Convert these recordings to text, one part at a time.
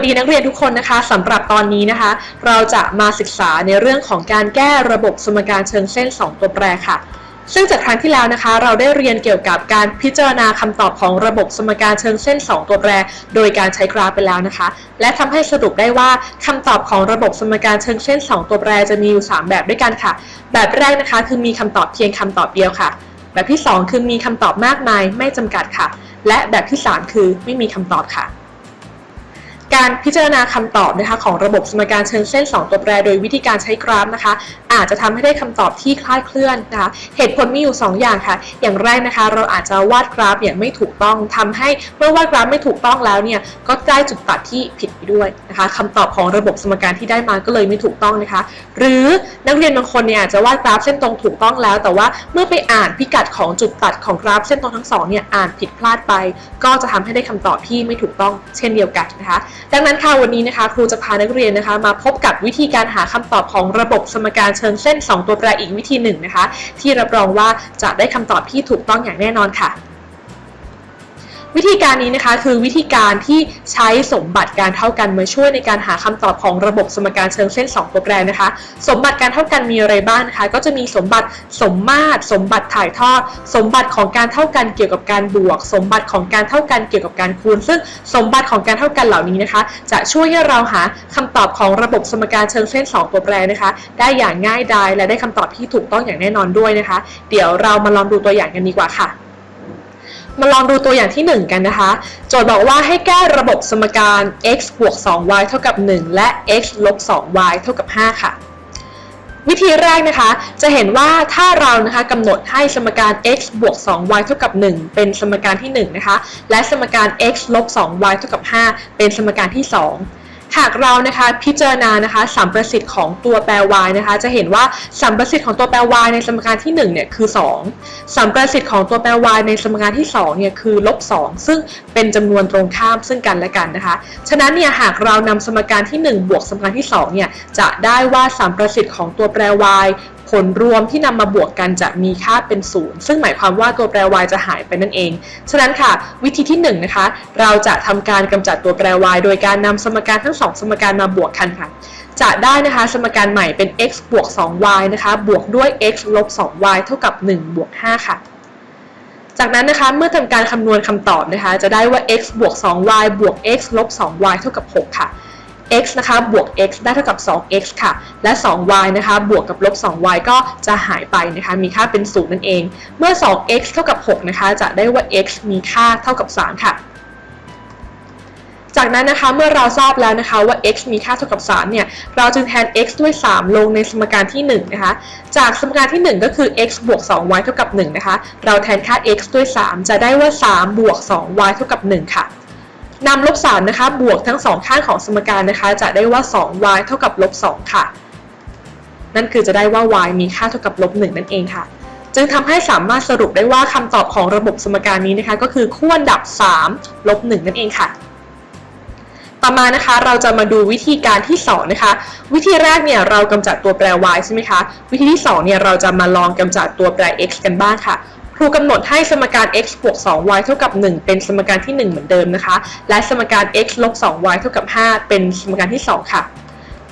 วัสดีนักเรียนทุกคนนะคะสำหรับตอนนี้นะคะ เราจะมาศึกษาในเรื่องของการแก้ระบบสมการเชิงเส้น 2 ตัวแปรค่ะ ซึ่งจากครั้งที่แล้วนะคะ เราได้เรียนเกี่ยวกับการพิจารณาคำตอบของระบบสมการเชิงเส้น 2 ตัวแปร โดยการใช้กราฟไปแล้วนะคะ และทำให้สรุปได้ว่าคำตอบของระบบสมการเชิงเส้น 2 ตัวแปรจะมีอยู่ 3 แบบด้วยกันค่ะ แบบแรกนะคะ คือมีคำตอบเพียงคำตอบเดียวค่ะ แบบที่ 2 คือมีคำตอบมากมายไม่จำกัดค่ะ และแบบที่ 3 คือไม่มีคำตอบค่ะ การพิจารณาคำตอบนะคะของระบบสมการเชิงเส้น 2 ตัวแปร โดยวิธีการใช้กราฟนะคะ อาจจะทำให้ได้คำตอบที่คลาดเคลื่อนนะคะ เหตุผลมีอยู่ 2 อย่างค่ะ อย่างแรกนะคะเราอาจจะวาดกราฟอย่างไม่ถูกต้องทำให้เมื่อวาดกราฟไม่ถูกต้องแล้วเนี่ยก็ได้จุดตัดที่ผิดไปด้วยนะคะคำตอบของระบบสมการที่ได้มาก็เลยไม่ถูกต้องนะคะ หรือนักเรียนบางคนเนี่ยอาจจะวาดกราฟเส้นตรงถูกต้องแล้ว แต่ว่าเมื่อไปอ่านพิกัดของจุดตัดของกราฟเส้นตรงทั้งสองเนี่ยอ่านผิดพลาดไป ก็จะทำให้ได้คำตอบที่ไม่ถูกต้องเช่นเดียวกันนะคะดังนั้นค่ะวันนี้นะคะครูจะพานักเรียนนะคะ มาพบกับวิธีการหาคำตอบของระบบสมการเชิงเส้น 2 ตัวแปรอีกวิธีหนึ่งนะคะ ที่รับรองว่าจะได้คำตอบที่ถูกต้องอย่างแน่นอนค่ะ วิธีการนี้นะคะคือวิธีการที่ใช้สมบัติการเท่ากันมาช่วยในการหาคำตอบของระบบสมการเชิงเส้น2ตัวแปรนะคะ สมบัติการเท่ากันมีอะไรบ้างนะคะ ก็จะมีสมบัติสมมาตร สมบัติถ่ายทอด สมบัติของการเท่ากันเกี่ยวกับการบวก สมบัติของการเท่ากันเกี่ยวกับการคูณ ซึ่งสมบัติของการเท่ากันเหล่านี้นะคะ จะช่วยให้เราหาคำตอบของระบบสมการเชิงเส้น 2 ตัวแปรนะคะ ได้อย่างง่ายดายและได้คำตอบที่ถูกต้องอย่างแน่นอนด้วยนะคะ เดี๋ยวเรามาลองดูตัวอย่างกันดีกว่าค่ะ มาลองดูตัวอย่างที่ 1 กันนะคะ โจทย์บอกว่าให้แก้ระบบสมการ x บวก 2y เท่ากับ 1 และ x ลบ 2y เท่ากับ 5 ค่ะ วิธีแรกนะคะ จะเห็นว่าถ้าเรานะคะกำหนดให้สมการ x บวก 2y เท่ากับ 1 เป็นสมการที่ 1 นะคะ และสมการ x ลบ 2y เท่ากับ 5 เป็นสมการที่ 2 หากเรานะคะพิจารณานะคะสัมประสิทธิ์ของตัวแปร y นะคะจะเห็นว่าสัมประสิทธิ์ของตัวแปร y ในสมการที่1เนี่ยคือ 2 สัมประสิทธิ์ของตัวแปร y ในสมการที่2เนี่ยคือลบ2ซึ่งเป็นจำนวนตรงข้ามซึ่งกันและกันนะคะฉะนั้นเนี่ยหากเรานำสมการที่ 1 บวกสมการที่2เนี่ยจะได้ว่าสัมประสิทธิ์ของตัวแปร y ผลรวมที่นำมาบวกกันจะมีค่าเป็นศูนย์ซึ่งหมายความว่าตัวแปร y จะหายไปนั่นเอง ฉะนั้นค่ะ วิธีที่1นงนะคะ เราจะทำการกำจัดตัวแปร y โดยการนำสมการทั้งสองสมการมาบวกกันค่ะ จะได้นะคะสมการใหม่เป็น x บวก 2y นะคะ บวกด้วย x ลบ 2y เท่ากับ1บวก5ค่ะจากนั้นนะคะ เมื่อทำการคำนวณคำตอบนะคะ จะได้ว่า x บวก 2y บวก x ลบ 2y เท่ากับ 6 ค่ะ x นะคะบวก x ได้เท่ากับ 2x ค่ะ และ 2y นะคะบวกกับลบ 2y ก็จะหายไปนะคะมีค่าเป็น0นั่นเอง เมื่อ 2x เท่ากับ 6 นะคะ จะได้ว่า x มีค่าเท่ากับ 3 ค่ะจากนั้นนะคะเมื่อเราทราบแล้วนะคะว่า x มีค่าเท่ากับ 3 เนี่ย เราจึงแทน x ด้วย 3 ลงในสมการที่ 1 นะคะ จากสมการที่ 1 ก็คือ x บวก 2y เท่ากับ 1 นะคะ เราแทนค่า x ด้วย 3 จะได้ว่า 3 บวก 2y เท่ากับ 1 ค่ะ นำลบ3นะคะบวกทั้งสองข้างของสมการนะคะ จะได้ว่า 2y เท่ากับลบ2ค่ะ นั่นคือจะได้ว่า y มีค่าเท่ากับลบ1นั่นเองค่ะ จึงทำให้สามารถสรุปได้ว่าคำตอบของระบบสมการนี้นะคะ ก็คือขั้วดับ3ลบ1นั่นเองค่ะต่อมานะคะเราจะมาดูวิธีการที่ 2 นะคะ วิธีแรกเนี่ยเรากำจัดตัวแปร y ใช่ไหมคะ วิธีที่2เนี่ยเราจะมาลองกำจัดตัวแปร x กันบ้างค่ะ รูกำหนดให้สมการ x บวก 2y เท่ากับ 1 เป็นสมการที่ 1 เหมือนเดิมนะคะ และสมการ x ลบ 2y เท่ากับ 5 เป็นสมการที่ 2 ค่ะ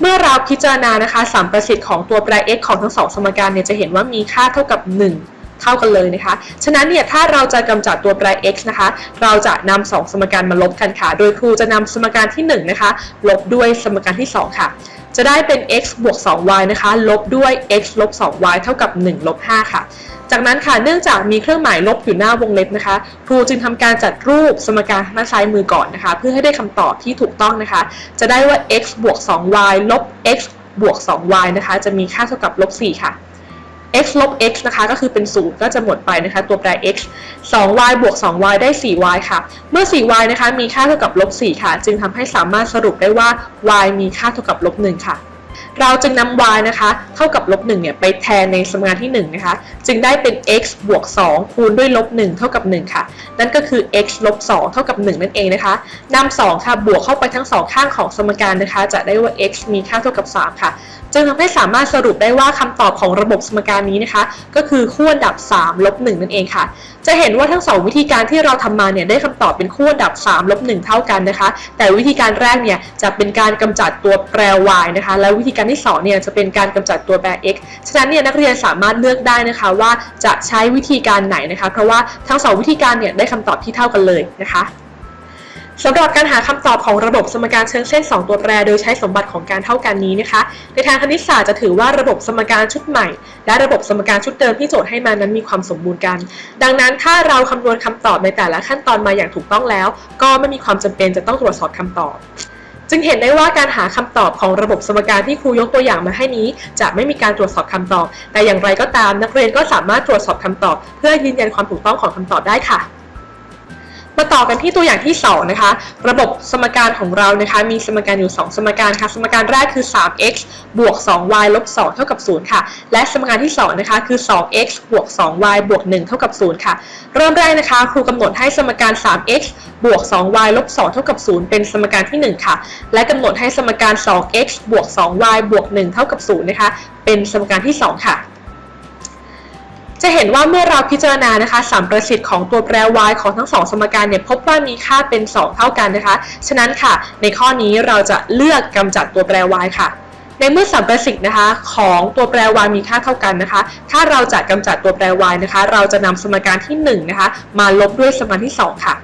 เมื่อเราพิจารณานะคะสัมประสิทธิ์ของตัวแปร x ของทั้งสองสมการเนี่ยจะเห็นว่ามีค่าเท่ากับ 1เท่ากันเลยนะคะ ฉะนั้นเนี่ยถ้าเราจะกำจัดตัวแปร x นะคะ เราจะนำสองสมการมาลบกันค่ะ โดยครูจะนำสมการที่1นะคะ ลบด้วยสมการที่ 2 ค่ะ จะได้เป็น x บวก 2y นะคะ ลบด้วย x ลบ 2y เท่ากับ 1 ลบ 5 ค่ะ จากนั้นค่ะเนื่องจากมีเครื่องหมายลบอยู่หน้าวงเล็บนะคะ ครูจึงทำการจัดรูปสมการทางด้านซ้ายมือก่อนนะคะ เพื่อให้ได้คำตอบที่ถูกต้องนะคะ จะได้ว่า x บวก 2y ลบ x บวก 2y นะคะ จะมีค่าเท่ากับลบ 4 ค่ะ x ลบ x นะคะ ก็คือเป็น0ก็จะหมดไปนะคะ ตัวแปร x 2y บวก 2y ได้ 4y ค่ะ เมื่อ 4y นะคะ มีค่าเท่ากับลบ 4 ค่ะ จึงทำให้สามารถสรุปได้ว่า y มีค่าเท่ากับลบ 1 ค่ะ เราจึงนำ y นะคะ เท่ากับลบ1เนี่ยไปแทนในสมการที่ 1 นะคะ จึงได้เป็น x บวก 2 คูณด้วยลบ1เท่ากับ 1 ค่ะ นั่นก็คือ x ลบ2เท่ากับ 1 นั่นเองนะคะนำ2ค่ะ บวกเข้าไปทั้งสองข้างของสมการนะคะ จะได้ว่า x มีค่าเท่ากับ 3 ค่ะ จึงทำให้สามารถสรุปได้ว่าคำตอบของระบบสมการนี้นะคะ ก็คือคู่อันดับ3ลบ1นั่นเองค่ะ จะเห็นว่าทั้ง 2 วิธีการที่เราทำมาเนี่ยได้คำตอบเป็นคู่อันดับ3ลบ1เท่ากันนะคะ แต่วิธีการแรกเนี่ยจะเป็นการกำจัดตัวแปร y นะคะ และวิธีการที่2เนี่ยจะเป็นการกำจัดตัวแปร x ฉะนั้นเนี่ยนักเรียนสามารถเลือกได้นะคะว่าจะใช้วิธีการไหนนะคะ เพราะว่าทั้ง 2 วิธีการเนี่ยได้คำตอบที่เท่ากันเลยนะคะสำหรับการหาคำตอบของระบบสมการเชิงเส้น 2 ตัวแปร โดยใช้สมบัติของการเท่ากันนี้นะคะ ในทางคณิตศาสตร์จะถือว่าระบบสมการชุดใหม่ และระบบสมการชุดเดิมที่โจทย์ให้มานั้นมีความสมบูรณ์กัน ดังนั้นถ้าเราคำนวณคำตอบในแต่ละขั้นตอนมาอย่างถูกต้องแล้ว ก็ไม่มีความจำเป็นจะต้องตรวจสอบคำตอบ จึงเห็นได้ว่าการหาคำตอบของระบบสมการที่ครูยกตัวอย่างมาให้นี้ จะไม่มีการตรวจสอบคำตอบ แต่อย่างไรก็ตามนักเรียนก็สามารถตรวจสอบคำตอบ เพื่อยืนยันความถูกต้องของคำตอบได้ค่ะ มาต่อกันที่ตัวอย่างที่2นะคะ ระบบสมการของเรานะคะ มีสมการอยู่ 2 สมการค่ะ สมการแรกคือ 3x บวก 2y ลบ 2 เท่ากับ 0 ค่ะ และสมการที่ 2 นะคะ คือ 2x บวก 2y บวก 1 เท่ากับ 0 ค่ะ เริ่มแรกนะคะ ครูกำหนดให้สมการ 3x บวก 2y ลบ 2 เท่ากับ 0 เป็นสมการที่ 1 ค่ะ และกำหนดให้สมการ 2x บวก 2y บวก 1 เท่ากับ 0 นะคะ เป็นสมการที่ 2 ค่ะ จะเห็นว่าเมื่อเราพิจารณานะคะสัมประสิทธิ์ของตัวแปร y ของทั้งสองสมการเนี่ยพบว่ามีค่าเป็น 2 เท่ากันนะคะ ฉะนั้นค่ะ ในข้อนี้เราจะเลือกกำจัดตัวแปร y ค่ะ ในเมื่อสัมประสิทธิ์นะคะ ของตัวแปร y มีค่าเท่ากันนะคะ ถ้าเราจะกำจัดตัวแปร y นะคะ เราจะนำสมการที่1นะคะมาลบด้วยสมการที่ 2 ค่ะ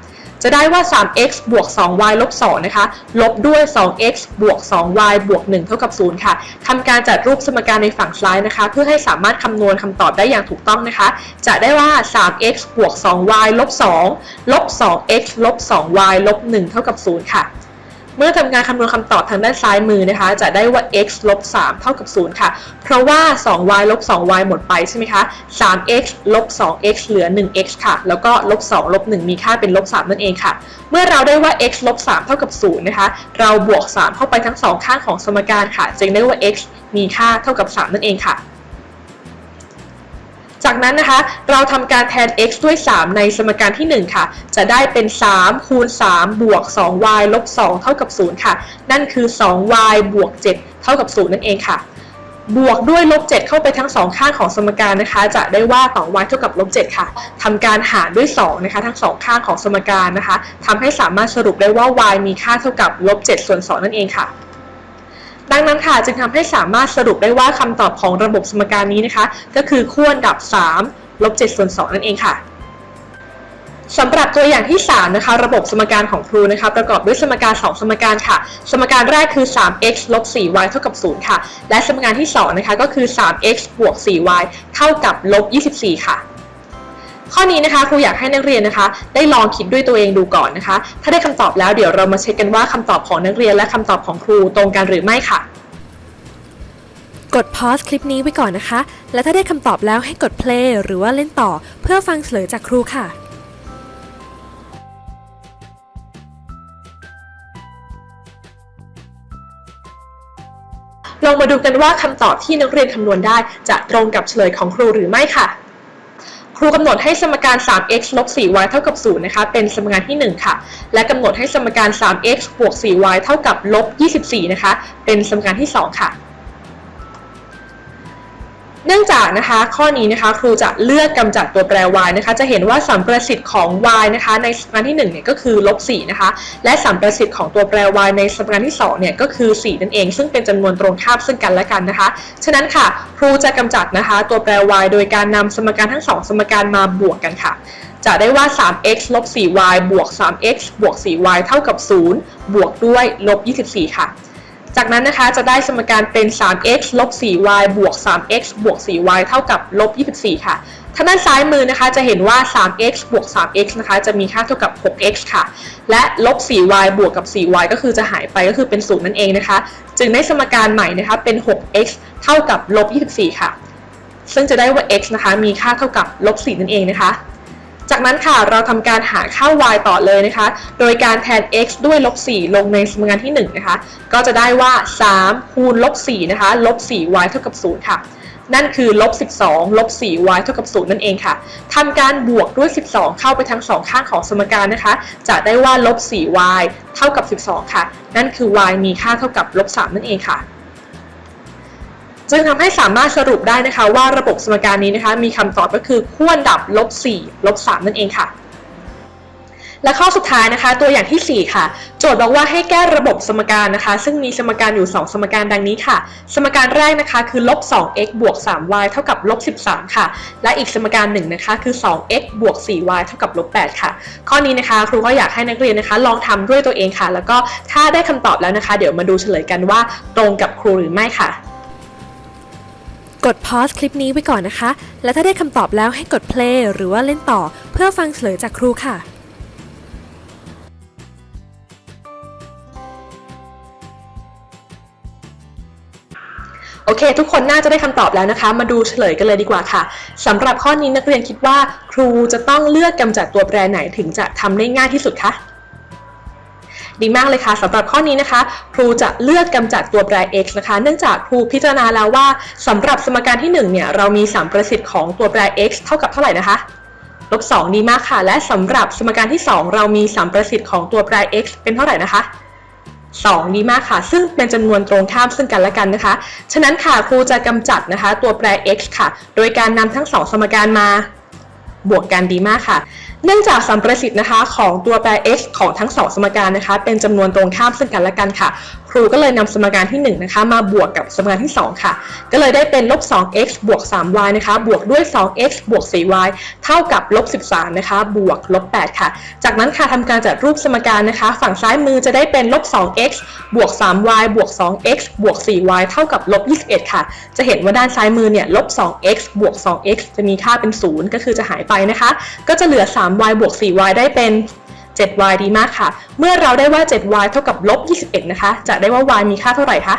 จะได้ว่า 3x บวก 2y ลบ 2 นะคะ ลบด้วย 2x บวก 2y บวก 1 เท่ากับ 0 ค่ะ ทำการจัดรูปสมการในฝั่งซ้ายนะคะ เพื่อให้สามารถคำนวณคำตอบได้อย่างถูกต้องนะคะ จะได้ว่า 3x บวก 2y ลบ 2 ลบ 2x ลบ 2y ลบ 1 เท่ากับ 0 ค่ะ เมื่อทำการคำนวณคำตอบทางด้านซ้ายมือนะคะ จะได้ว่า x ลบ3เท่ากับ 0 ค่ะ เพราะว่า 2y ลบ 2y หมดไปใช่ไหมคะ 3x ลบ 2x เหลือ 1x ค่ะ แล้วก็ลบ 2 ลบ 1 มีค่าเป็นลบ 3 นั่นเองค่ะ เมื่อเราได้ว่า x ลบ 3 เท่ากับ 0 นะคะ เราบวก 3 เข้าไปทั้งสองข้างของสมการค่ะ จึงได้ว่า x มีค่าเท่ากับ 3 นั่นเองค่ะ จากนั้นนะคะ เราทำการแทน x ด้วย 3 ในสมการที่ 1 ค่ะ จะได้เป็น 3 คูณ 3 บวก 2y ลบ 2 เท่ากับ 0 ค่ะ นั่นคือ 2y บวก 7 เท่ากับ 0 นั่นเองค่ะ บวกด้วยลบ 7 เข้าไปทั้งสองข้างของสมการนะคะ จะได้ว่า 2y เท่ากับลบ 7 ค่ะทำการหารด้วย 2 นะคะ ทั้งสองข้างของสมการนะคะทำให้สามารถสรุปได้ว่า y มีค่าเท่ากับลบ 7 ส่วน 2 นั่นเองค่ะ ดังนั้นค่ะจึงทำให้สามารถสรุปได้ว่าคำตอบของระบบสมการนี้นะคะ ก็คือคู่อันดับ 3 ลบ7ส่วน2นั่นเองค่ะสำหรับตัวอย่างที่ 3 นะคะ ระบบสมการของครูนะคะ ประกอบด้วยสมการ 2 สมการค่ะ สมการแรกคือ 3x ลบ 4y เท่ากับ 0 ค่ะ และสมการที่ 2 นะคะ ก็คือ 3x บวก 4y เท่ากับลบ 24 ค่ะ ข้อนี้นะคะครูอยากให้นักเรียนนะคะ ได้ลองคิดด้วยตัวเองดูก่อนนะคะ ถ้าได้คำตอบแล้วเดี๋ยวเรามาเช็คกันว่าคำตอบของนักเรียนและคำตอบของครูตรงกันหรือไม่ค่ะ กดพอสคลิปนี้ไว้ก่อนนะคะ และถ้าได้คำตอบแล้วให้กด play หรือว่าเล่นต่อ เพื่อฟังเฉลยจากครูค่ะลองมาดูกันว่าคำตอบที่นักเรียนคำนวณได้จะตรงกับเฉลยของครูหรือไม่ค่ะ ครูกำหนดให้สมการ 3x ลบ 4y เท่ากับ 0 นะคะ เป็นสมการที่ 1 ค่ะ และกำหนดให้สมการ 3x บวก 4y เท่ากับลบ 24 นะคะ เป็นสมการที่ 2 ค่ะ เนื่องจากนะคะข้อนี้นะคะครูจะเลือกกำจัดตัวแปร y นะคะ จะเห็นว่าสัมประสิทธิ์ของ y นะคะ ในสมการที่1เนี่ยก็คือลบ4นะคะ และสัมประสิทธิ์ของตัวแปร y ในสมการที่2เนี่ยก็คือ 4 นั่นเอง ซึ่งเป็นจำนวนตรงข้ามซึ่งกันและกันนะคะ ฉะนั้นค่ะครูจะกำจัดนะคะ ตัวแปร y โดยการนำสมการทั้ง 2 สมการมาบวกกันค่ะ จะได้ว่า 3x ลบ 4y บวก 3x บวก 4y เท่ากับ 0 บวกด้วยลบ 24 ค่ะ จากนั้นนะคะจะได้สมการเป็น 3x ลบ 4y บวก 3x บวก 4y เท่ากับลบ 24 ค่ะ ทางด้านซ้ายมือนะคะจะเห็นว่า 3x บวก 3x นะคะจะมีค่าเท่ากับ 6x ค่ะ และลบ 4y บวกกับ 4y ก็คือจะหายไปก็คือเป็น0นั่นเองนะคะ จึงได้สมการใหม่นะคะเป็น 6x เท่ากับลบ 24 ค่ะ ซึ่งจะได้ว่า x นะคะมีค่าเท่ากับลบ 4 นั่นเองนะคะ จากนั้นค่ะเราทำการหาค่า y ต่อเลยนะคะ โดยการแทน x ด้วยลบ4ลงในสมการที่1นะคะ ก็จะได้ว่า 3 คูณลบ4นะคะลบ 4y เท่ากับ0ค่ะ นั่นคือลบ12ลบ 4y เท่ากับ0นั่นเองค่ะทำการบวกด้วย 12 เข้าไปทั้งสองข้างของสมการนะคะ จะได้ว่าลบ 4y เท่ากับ 12 ค่ะ นั่นคือ y มีค่าเท่ากับลบ3นั่นเองค่ะ จึงทำให้สามารถสรุปได้นะคะว่าระบบสมการนี้นะคะมีคำตอบก็คือขั้วดับลบ4ลบ3นั่นเองค่ะ และข้อสุดท้ายนะคะ ตัวอย่างทีสี่ 4 ค่ะ โจทย์บอกว่าให้แก้ระบบสมการนะคะ ซึ่งมีสมการอยู่ 2 สมการดังนี้ค่ะ สมการแรกนะคะคือลบ 2x บวก 3y เท่ากับลบ 13 ค่ะ และอีกสมการหนึ่งนะคะคือ 2x บวก 4y เท่ากับลบ 8 ค่ะ ข้อนี้นะคะครูก็อยากให้นักเรียนนะคะ ลองทำด้วยตัวเองค่ะ แล้วก็ถ้าได้คำตอบแล้วนะคะ เดี๋ยวมาดูเฉลยกันว่าตรงกับครูหรือไม่ค่ะ กดพอสคลิปนี้ไว้ก่อนนะคะ และถ้าได้คำตอบแล้วให้กด play หรือว่าเล่นต่อเพื่อฟังเฉลยจากครูค่ะโอเค ทุกคนน่าจะได้คำตอบแล้วนะคะ มาดูเฉลยกันเลยดีกว่าค่ะสำหรับข้อนี้นักเรียนคิดว่า ครูจะต้องเลือกกำจัดตัวแปรไหนถึงจะทำได้ง่ายที่สุดคะ ดีมากเลยค่ะสำหรับข้อนี้นะคะครูจะเลือกกำจัดตัวแปร x นะคะ เนื่องจากครูพิจารณาแล้วว่าสำหรับสมการที่1เนี่ยเรามีสามประสิทธิ์ของตัวแปร x เท่ากับเท่าไหร่นะคะลบ2ดีมากค่ะ และสำหรับสมการที่ 2 เรามีสามประสิทธิ์ของตัวแปร x เป็นเท่าไหร่นะคะ2ดีมากค่ะ ซึ่งเป็นจำนวนตรงข้ามซึ่งกันและกันนะคะ ฉะนั้นค่ะครูจะกำจัดนะคะ ตัวแปร x ค่ะ โดยการนำทั้งสองสมการมาบวกกันดีมากค่ะ เนื่องจากสัมประสิทธิ์นะคะของตัวแปร x ของทั้งสองสมการนะคะเป็นจำนวนตรงข้ามซึ่งกันและกันค่ะ รูก็เลยนำสมการที่1นะคะมาบวกกับสมการที่ 2 ค่ะ ก็เลยได้เป็นลบ 2x บวก 3y นะคะบวกด้วย 2x บวก 4y เท่ากับลบ 13 นะคะบวกลบ 8 ค่ะ จากนั้นค่ะทำการจัดรูปสมการนะคะ ฝั่งซ้ายมือจะได้เป็นลบ 2x บวก 3y บวก 2x บวก 4y เท่ากับลบ 21 ค่ะ จะเห็นว่าด้านซ้ายมือเนี่ยลบ 2x บวก 2x จะมีค่าเป็น 0 ก็คือจะหายไปนะคะ ก็จะเหลือ 3y บวก 4y ได้เป็น 7y ดีมากค่ะ เมื่อเราได้ว่า 7y เท่ากับลบ21 นะคะ จะได้ว่า y มีค่าเท่าไหร่คะ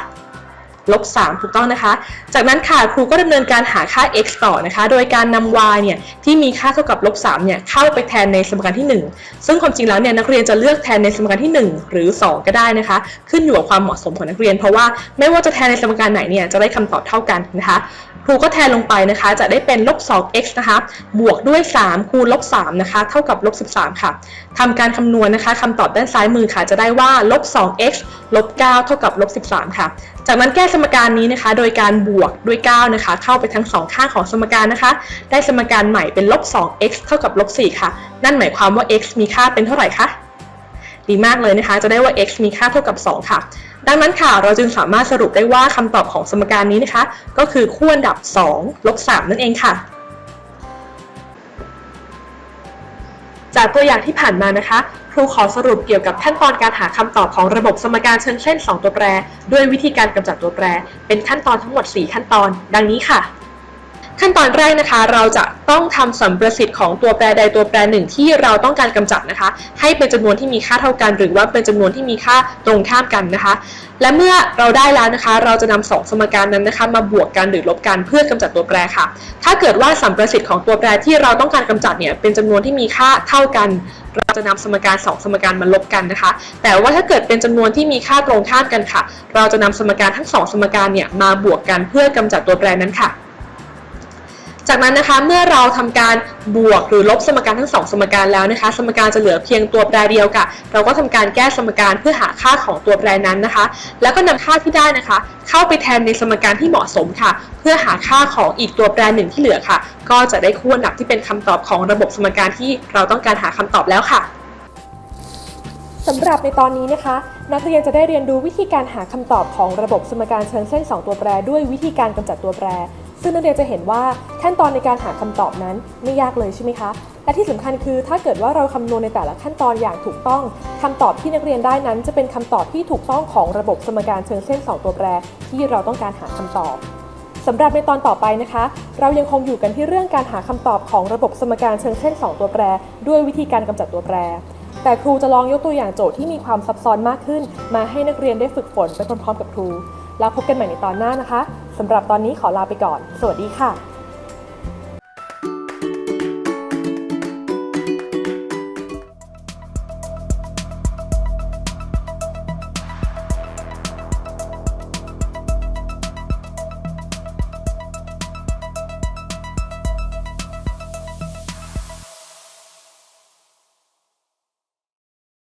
ลบ3ถูกต้องนะคะ จากนั้นค่ะครูก็ดำเนินการหาค่า x ต่อนะคะ โดยการนำ y เนี่ยที่มีค่าเท่ากับลบ3เนี่ยเข้าไปแทนในสมการที่ 1 ซึ่งความจริงแล้วเนี่ยนักเรียนจะเลือกแทนในสมการที่ 1 หรือ 2 ก็ได้นะคะ ขึ้นอยู่กับความเหมาะสมของนักเรียน เพราะว่าไม่ว่าจะแทนในสมการไหนเนี่ยจะได้คำตอบเท่ากันนะคะ ครูก็แทนลงไปนะคะ จะได้เป็นลบ 2x นะคะ บวกด้วย 3 คูณลบ 3 นะคะ เท่ากับลบ 13 ค่ะทำการคำนวณนะคะคำตอบด้านซ้ายมือค่ะ จะได้ว่าลบ 2x ลบ 9 เท่ากับลบ 13 ค่ะ จากนั้นแก้สมการนี้นะคะ โดยการบวกด้วย 9 นะคะ เข้าไปทั้งสองข้างของสมการนะคะ ได้สมการใหม่เป็นลบ 2x เท่ากับลบ 4 ค่ะ นั่นหมายความว่า x มีค่าเป็นเท่าไหร่คะ ดีมากเลยนะคะ จะได้ว่า x มีค่าเท่ากับ 2 ค่ะ ดังนั้นค่ะ เราจึงสามารถสรุปได้ว่าคำตอบของสมการนี้นะคะ ก็คือขั้วอันดับ 2 ลบ 3 นั่นเองค่ะ จากตัวอย่างที่ผ่านมานะคะครูขอสรุปเกี่ยวกับขั้นตอนการหาคำตอบของระบบสมการเชิงเส้น 2 ตัวแปร ด้วยวิธีการกำจัดตัวแปร เป็นขั้นตอนทั้งหมด 4 ขั้นตอน ดังนี้ค่ะ ขั้นตอนแรกนะคะ เราจะต้องทำสัมประสิทธิ์ของตัวแปรใดตัวแปรหนึ่งที่เราต้องการกำจัดนะคะ ให้เป็นจำนวนที่มีค่าเท่ากัน หรือว่าเป็นจำนวนที่มีค่าตรงข้ามกันนะคะ และเมื่อเราได้แล้วนะคะ เราจะนำสองสมการนั้นนะคะ มาบวกกันหรือลบกันเพื่อกำจัดตัวแปรค่ะ ถ้าเกิดว่าสัมประสิทธิ์ของตัวแปรที่เราต้องการกำจัดเนี่ยเป็นจำนวนที่มีค่าเท่ากันเราจะนำสมการสองสมการมาลบกันนะคะ แต่ว่าถ้าเกิดเป็นจำนวนที่มีค่าตรงข้ามกันค่ะ เราจะนำสมการทั้งสองสมการเนี่ยมาบวกกันเพื่อกำจัดตัวแปรนั้นค่ะ จากนั้นนะคะเมื่อเราทำการบวกหรือลบสมการทั้งสองสมการแล้วนะคะ สมการจะเหลือเพียงตัวแปรเดียวค่ะ เราก็ทำการแก้สมการเพื่อหาค่าของตัวแปรนั้นนะคะ แล้วก็นำค่าที่ได้นะคะ เข้าไปแทนในสมการที่เหมาะสมค่ะ เพื่อหาค่าของอีกตัวแปรหนึ่งที่เหลือค่ะ ก็จะได้คู่อันดับที่เป็นคำตอบของระบบสมการที่เราต้องการหาคำตอบแล้วค่ะสำหรับในตอนนี้นะคะ นักเรียนจะได้เรียนรู้วิธีการหาคำตอบของระบบสมการเชิงเส้น 2 ตัวแปร ด้วยวิธีการกำจัดตัวแปร ซึ่งนักเรียนจะเห็นว่าขั้นตอนในการหาคำตอบนั้นไม่ยากเลยใช่ไหมคะ และที่สำคัญคือถ้าเกิดว่าเราคำนวณในแต่ละขั้นตอนอย่างถูกต้องคำตอบที่นักเรียนได้นั้น จะเป็นคำตอบที่ถูกต้องของระบบสมการเชิงเส้น 2 ตัวแปร ที่เราต้องการหาคำตอบสำหรับในตอนต่อไปนะคะ เรายังคงอยู่กันที่เรื่องการหาคำตอบของระบบสมการเชิงเส้น 2 ตัวแปร ด้วยวิธีการกำจัดตัวแปร แต่ครูจะลองยกตัวอย่างโจทย์ที่มีความซับซ้อนมากขึ้น มาให้นักเรียนได้ฝึกฝนไปพร้อมๆกับครู แล้วพบกันใหม่ในตอนหน้านะคะสำหรับตอนนี้ขอลาไปก่อน สวัสดีค่ะ